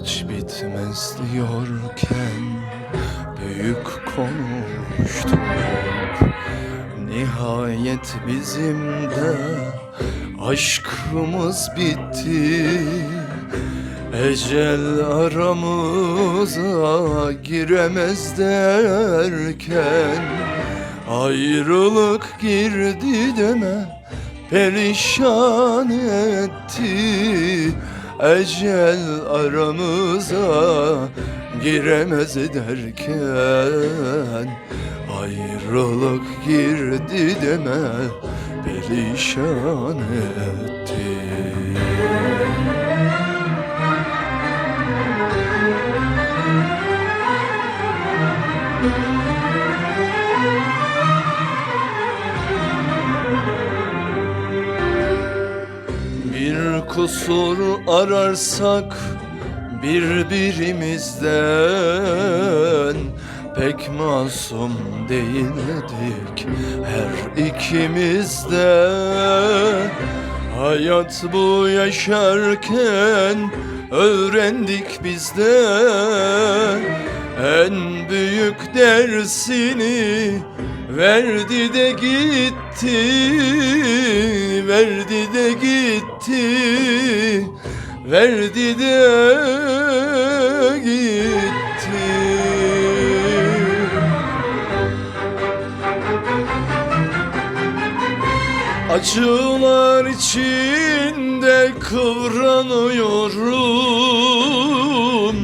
Hiç bitmez diyorken büyük konuştuk. Nihayet bizim de aşkımız bitti. Ecel aramıza giremez derken Ayrılık girdi deme perişan etti Ecel aramıza giremez derken Ayrılık girdi deme perişan etti. Bir kusur ararsak birbirimizden Pek masum değildik her ikimiz de Hayat bu yaşarken öğrendik biz de En büyük dersini verdi de gitti Verdi de gitti Verdi de gitti. Acılar içinde kıvranıyorum.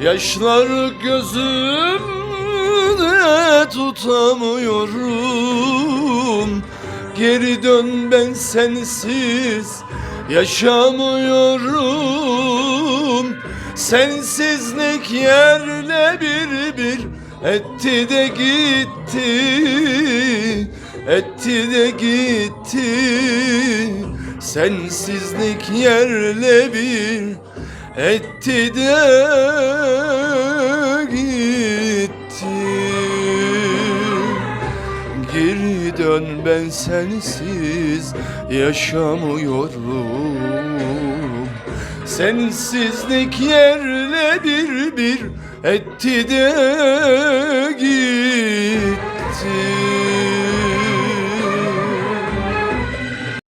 Yaşlar gözümde tutamıyorum Geri dön ben sensiz yaşamıyorum. Sensizlik yerle bir bir etti de gitti Etti de gitti. Sensizlik yerle bir etti de gitti. Geri dön ben sensiz yaşamıyorum. Sensizlik yerle bir bir etti de gitti